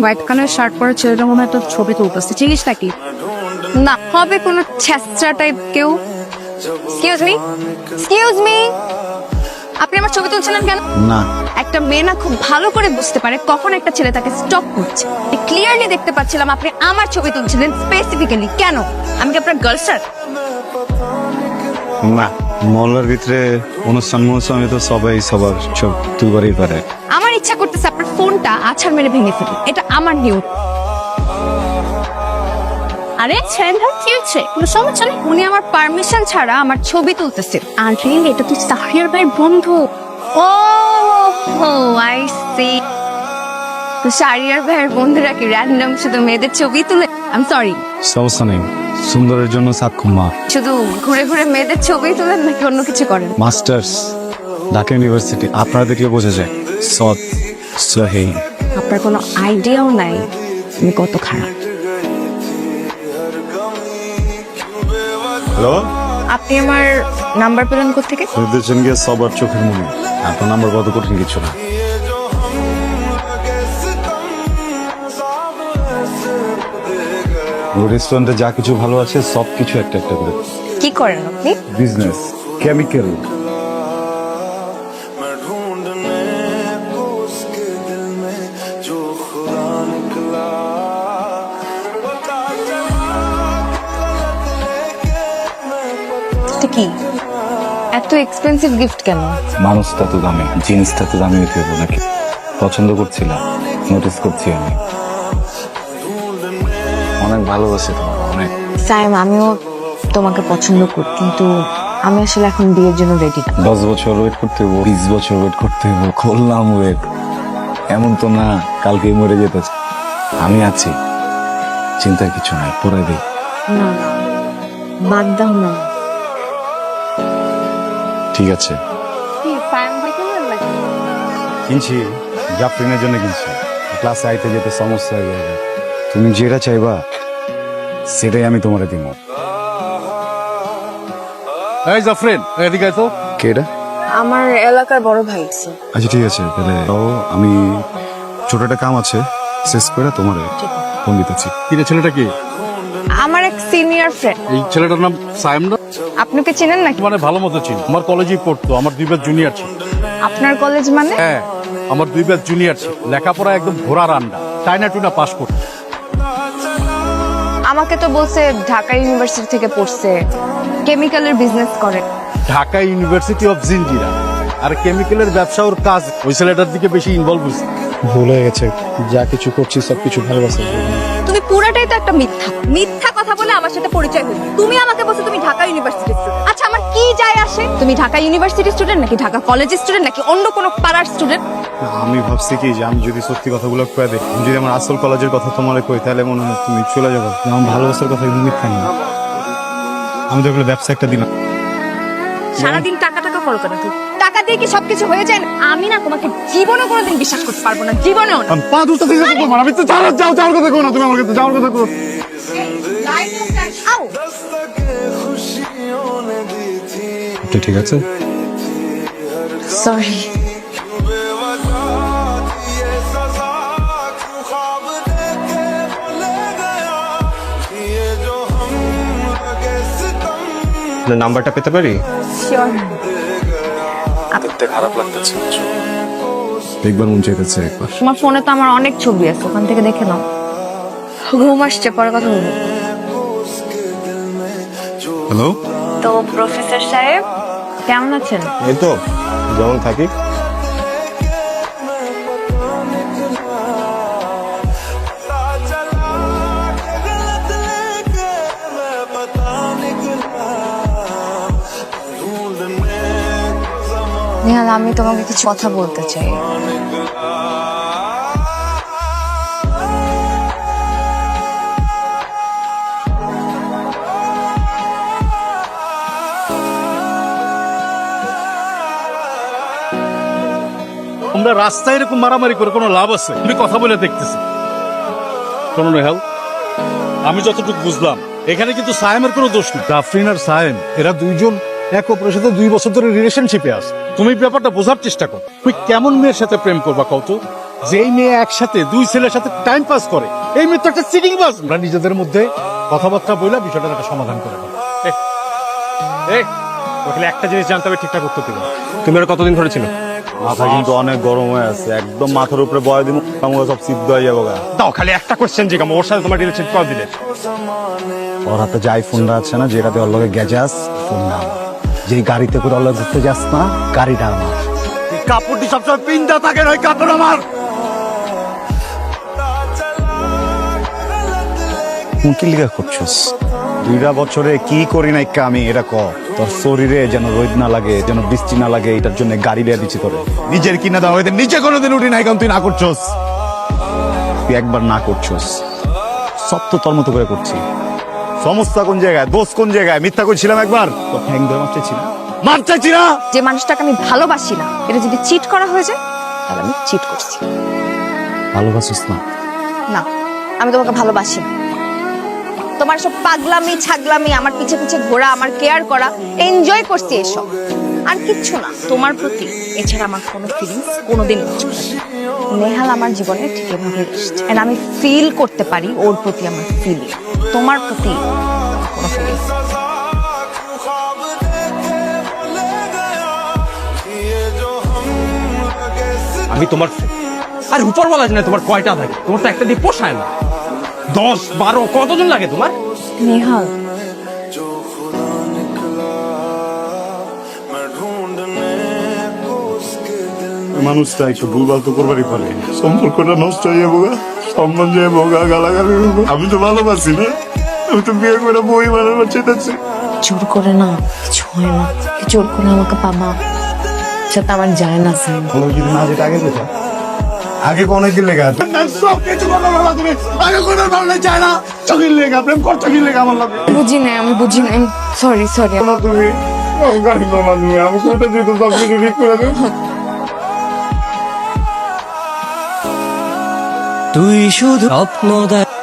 White colour shirt পরা ছেলেটা মনে হয় তোর ছবি তুলতেছে চিনিস নাকি না হবে কোনো ছেঁচড়া টাইপ কেউ এক্সকিউজ মি এক্সকিউজ মি আপনি আমার ছবি তুলছিলেন কেন? না। একটা মেয়ে না খুব ভালো করে বুঝতে পারে কখন একটা ছেলে তাকে স্টপ করছে। ক্লিয়ারলি দেখতে পাচ্ছিলাম আপনি আমার ছবি তুলছিলেন স্পেসিফিক্যালি কেন? আমি কি আপনার গার্লফ্রেন্ড না মহল্লার ভিতরে অনুষ্ঠান অনুষ্ঠানে তো সবাই সবার সব তুলবারই পারে। আমার ইচ্ছা করতেছে আপনার ফোনটা আছাড় মেরে ভেঙে ফেলি। এটা আমার নিউ আরে ছেলেটা কি হচ্ছে? কোনো সমস্যা নেই? উনি আমার পারমিশন ছাড়া আমার ছবি তুলতেছে আরে এটা তুই সাহরিয়ার ভাইয়ের বন্ধু। ও ও আই সি তো শাহরিয়ার ভাইয়ের বন্ধুরা কি র্যান্ডম শুধু মেয়েদের ছবি তুলে? আই সরি সমস্যা নেই। সুন্দরের জন্য সাক্ষম শুধু ঘুরে ঘুরে মেয়েদের ছবি তুলেন নাকি অন্য কিছু করেন? মাস্টার্স ঢাকা ইউনিভার্সিটি আপনারা দেখলে বোঝা যায়। সৎ সহি। আপনার কোনো আইডিয়াও নাই। আমি কত খারাপ। হ্যালো আপনি আমার নাম্বার পেলেন কোথেকে নির্দেশন গিয়ে সবার চোখের মুনি। আপনার নাম্বার কত কঠিন কিছু না। রেস্টুরেন্টে যা কিছু ভালো আছে সব কিছু একটা একটা করে। কি করেন আপনি? বিজনেস কেমিক্যাল এটা কি? এত এক্সপেন্সিভ গিফট কেন? মানুষটা তো দামি জিনিসটা তো দামি হতে হবে নাকি? পছন্দ করছিলাম নোটিস করছি আমি। অনেক ভালোবাসি তোমার অনেক। সাইম আমিও তোমাকে পছন্দ করি কিন্তু আমি আসলে এখন বিয়ের জন্য রেডি না। দশ বছর ওয়েট করতে হব বিশ বছর ওয়েট করতে হব করলাম ওয়েট এমন তো না কালকেই মরে যেতে আমি আছি চিন্তার কিছু নাই পরে দিই। না বাদ দাও না। ঠিক আছে। কিনছি জাফরিনের জন্য কিনছি। ক্লাসে আইতে যেতে সমস্যা হয়ে যাবে। তুমি যেটা চাইবা সেটাই আমি তোমারে দিব। এই জাফরিন এদিকে আয় তো। কেটা আমার এলাকার বড় ভাই আচ্ছা ঠিক আছে তাহলে তাও আমি ছোট একটা কাম আছে শেষ করে তোমার ফোন দিতেছি। কিরে ছেলেটা কি? আমার এক সিনিয়র ফ্রেন্ড এই ছেলেটার নাম সাইম না? আপনি কি চেনেন নাকি? মানে ভালো মতো চিনি। আমার কলেজেই পড়তো আমার দুই ব্যাচ জুনিয়র ছিল। আপনার কলেজ মানে? হ্যাঁ আমার দুই ব্যাচ জুনিয়র ছিল। লেখাপড়া একদম ঘোড়ার আন্ডা। টাইনা টুনা পাস করতো। আমাকে তো বলছে ঢাকা ইউনিভার্সিটি থেকে পড়ছে। কেমিক্যালের বিজনেস করে। ঢাকা ইউনিভার্সিটি অফ জিনজিরা আর কেমিক্যালের ব্যবসা ওর কাজ। ওই ছেলেটার দিকে বেশি ইনভলভ হয়েছে। ভুল হয়ে গেছে। যা কিছু করছি সব কিছু ভালোবাসা তুমি পুরাটাই তো একটা মিথ্যা। মিথ্যা কথা বলে আমার সাথে পরিচয় হলো তুমি আমাকে বলছো তুমি ঢাকা ইউনিভার্সিটি স্টুডেন্ট আচ্ছা আমার কি যায় আসে? তুমি ঢাকা ইউনিভার্সিটি স্টুডেন্ট নাকি ঢাকা কলেজের স্টুডেন্ট নাকি অন্য কোনো পাড়ার স্টুডেন্ট আমি ভাবছি কি যে আমি যদি সত্যি কথাগুলো কয়ে আমি যদি আমার আসল কলেজের কথা তোমার কই তাহলে মনে হয় তুমি চলে যাব। আমার ভালোবাসার কথা কিন্তু মিথ্যা না। আমি তো ব্যবসা একটা দিন সারাদিন টাকা টাকা করো কেন টাকা দিয়ে কি সবকিছু হয়ে যায়? আমি না তোমাকে জীবনে কোনোদিন বিশ্বাস করতে পারব না জীবনে না। পা দুটো থেকে যাব মানে আমি তো যাওয়ার যাও যাওয়ার কথা কো না তুমি আমার কাছে যাও কথা কো ঠিক আছে? সরি নাম্বারটা পেতে পারি? দেখতে খারাপ লাগতেছে। দেখবার মন চাইতেছে একবার। তোমার ফোনে তো আমার অনেক ছবি আছে ওখান থেকে দেখে নাও। ঘুম আসছে পরে কথা বলব। হ্যালো তো প্রফেসর সাহেব কেমন আছেন? এই তো যেমন থাকি। নিহাল আমি তোমাকে কিছু কথা বলতে চাই। তোমরা রাস্তায় এরকম মারামারি করে কোনো লাভ আছে? তুমি কথা বলে দেখতেছি। শোনো নেহাল আমি যতটুকু বুঝলাম এখানে কিন্তু সায়েমের কোনো দোষ নেই। জাফরিন আর সায়েম এরা দুইজন এক অপরের সাথে দুই বছর ধরে রিলেশনশিপে আছে। তুমি ব্যাপারটা বোঝার চেষ্টা করো। তুমি কেমন মেয়ের সাথে প্রেম করবা কত যেই মেয়ে একসাথে দুই ছেলের সাথে টাইম পাস করে এই মেয়ে তো একটা চিটিং বাস আমরা নিজেদের মধ্যে কথাবার্তা বইলা বিষয়টার একটা সমাধান করে দেবো ওখানে একটা জিনিস জানতে হবে ঠিকঠাক করতে দিবে। তুমি আর কতদিন ধরে ছিল? মাথা কিন্তু অনেক গরম হয়ে আছে। একদম মাথার উপরে বয় দিব আমাকে সব সিদ্ধ হয়ে যাব গা। দাও খালি একটা কোশ্চেন জিজ্ঞাসা ওর সাথে তোমার রিলেশন কত দিলে? ওর হাতে যে আইফোনটা আছে না যেটাতে ওর লগে গেজাস ফোনটা আমার। যে গাড়িতে করে লগে ঘুরতে যাস না গাড়িটা আমার। কাপড়টি সবসময় পিন্দা থাকে ওই কাপড় আমার। কি লিখা করছস? দুইটা বছরে কি করি নাই আমি এটা ক। তোর শরীরে যেন রোদ না লাগে যেন বৃষ্টি না লাগে এটার জন্য গাড়ি লিয়ে দিচ্ছি তোরে। নিজের কিনা দাও এদের নিচে কোনোদিন উঠি নাই কারণ তুই না করছস। তুই একবার না করছস। সব তো তোর মতো করে করছি। সমস্যা কোন জায়গায়? দোষ কোন জায়গায়? মিথ্যা করছিলাম একবার? তো ঠ্যাং ধরে মারতে ছিল মার চাইছি না? যে মানুষটাকে আমি ভালোবাসি না এটা যদি চিট করা হয়ে যায় তাহলে আমি চিট করছি। ভালোবাসিস না? না আমি তোমাকে ভালোবাসি না। তোমার সব পাগলামি ছাগলামি আমার পিছে পিছে ঘোরা আমার কেয়ার করা এনজয় করছি এসব। আর কিচ্ছু না। তোমার প্রতি এছাড়া আমার কোনো ফিলিংস কোনোদিন নেহাল আমার জীবনে ঠিক এভাবে এসছে আমি ফিল করতে পারি ওর প্রতি আমার ফিলিং তোমার প্রতি। আমি তোমার আর উপর বলা যায় না তোমার কয়টা থাকে? তোমার তো একটা দিয়ে পোষায় না। দশ বারো কতজন লাগে তোমার? নেহাল। মানুষটা একটু ভুলভাল তো করবারই পারে। সম্পর্কটা নষ্ট হয়ে যাব সম্মান যায় ভোগা গালাগালি আমি তো ভালোবাসি না। আমি তো বিয়ে করে বই বানাবার চেয়েছি জোর করে না কিছু হয় না। জোর করে আমাকে পাবা। সেটা আমার যায় না স্যার কোনো যদি না যেটা আগে কোথা আগে কোন কি লেখা সব কিছু বলা তুমি। আগে কোনো ভাবলে চায় না। চোখের লেখা প্রেম করছ কি লেখা আমার লাগে। বুঝি নাই আমি বুঝি নাই। সরি সরি না তুমি গাড়ি মামা তুমি আমি কোথা যেত সব কিছু ঠিক করে দেবো। তুই শুধু স্বপ্ন দেখ।